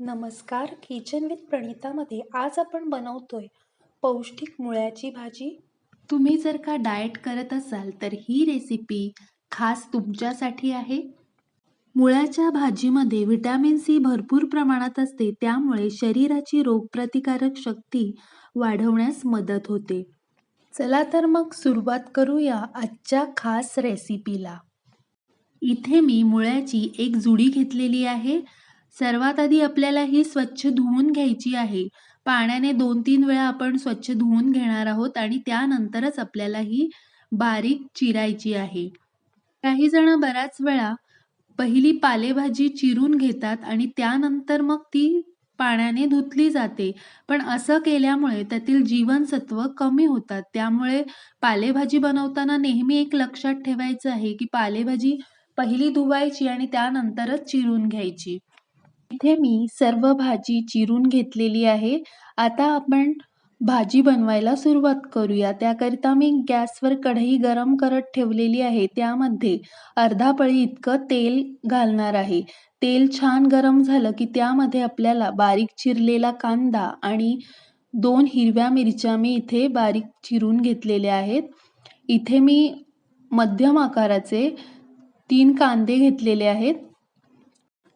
नमस्कार kitchen with प्रणितामध्ये आज आपण बनवतोय पौष्टिक मुळ्याची भाजी. तुम्ही जर का डाएट करत असाल तर ही रेसिपी खास तुमच्यासाठी आहे. मुळ्याच्या भाजीमध्ये व्हिटॅमिन सी भरपूर प्रमाणात असते त्यामुळे शरीराची रोगप्रतिकारक शक्ती वाढवण्यास मदत होते. चला तर मग सुरुवात करूया आजच्या खास रेसिपीला. इथे मी मुळ्याची एक जुडी घेतलेली आहे. सर्वात आधी आपल्याला ही स्वच्छ धुवून घ्यायची आहे. पाण्याने दोन तीन वेळा आपण स्वच्छ धुवून घेणार आहोत आणि त्यानंतरच आपल्याला ही बारीक चिरायची आहे. काही जण बऱ्याच वेळा पहिली पालेभाजी चिरून घेतात आणि त्यानंतर मग ती पाण्याने धुतली जाते. पण असं केल्यामुळे त्यातील जीवनसत्व कमी होतात. त्यामुळे पालेभाजी बनवताना नेहमी एक लक्षात ठेवायचं आहे की पालेभाजी पहिली धुवायची आणि त्यानंतरच चिरून घ्यायची. इथे मी सर्व भाजी चिरून घेतलेली आहे. आता आपण भाजी बनवायला सुरुवात करूया. त्याकरिता मी गॅसवर कढई गरम करत ठेवलेली आहे. त्यामध्ये अर्धा पळी इतकं तेल घालणार आहे. तेल छान गरम झालं की त्यामध्ये आपल्याला बारीक चिरलेला कांदा आणि दोन हिरव्या मिरच्या मी इथे बारीक चिरून घेतलेल्या आहेत. इथे मी मध्यम आकाराचे तीन कांदे घेतलेले आहेत.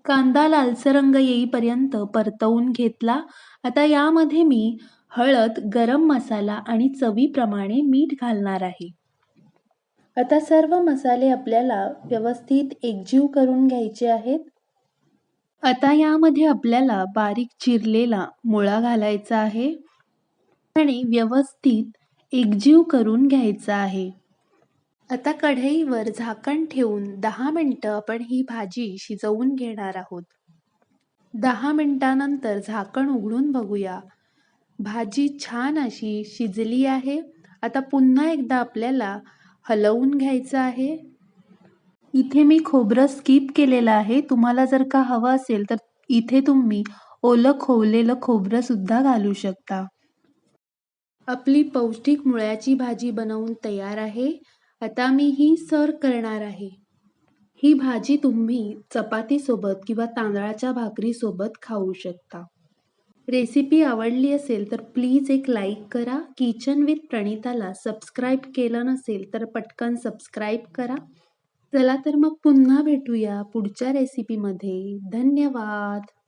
कांदा लालसर रंग येईपर्यंत परतवून घेतला. आता यामध्ये मी हळद गरम मसाला आणि चवीप्रमाणे मीठ घालणार आहे. आता सर्व मसाले आपल्याला व्यवस्थित एकजीव करून घ्यायचे आहेत. आता यामध्ये आपल्याला बारीक चिरलेला मुळा घालायचा आहे आणि व्यवस्थित एकजीव करून घ्यायचा आहे. आता कढईवर झाकण ठेवून दहा मिनटं आपण ही भाजी शिजवून घेणार आहोत. दहा मिनटानंतर झाकण उघडून बघूया. भाजी छान अशी शिजली आहे. आता पुन्हा एकदा आपल्याला हलवून घ्यायचं आहे. इथे मी खोबरं स्किप केलेलं आहे. तुम्हाला जर का हवं असेल तर इथे तुम्ही ओलं खोवलेलं खोबरं सुद्धा घालू शकता. आपली पौष्टिक मुळ्याची भाजी बनवून तयार आहे. आता मी ही सर्व करणार आहे. ही भाजी तुम्ही चपातीसोबत किंवा तांदळाच्या भाकरीसोबत खाऊ शकता. रेसिपी आवडली असेल तर प्लीज एक लाईक करा. किचन विथ प्रणिताला सबस्क्राईब केलं नसेल तर पटकन सबस्क्राईब करा. चला तर मग पुन्हा भेटूया पुढच्या रेसिपीमध्ये. धन्यवाद.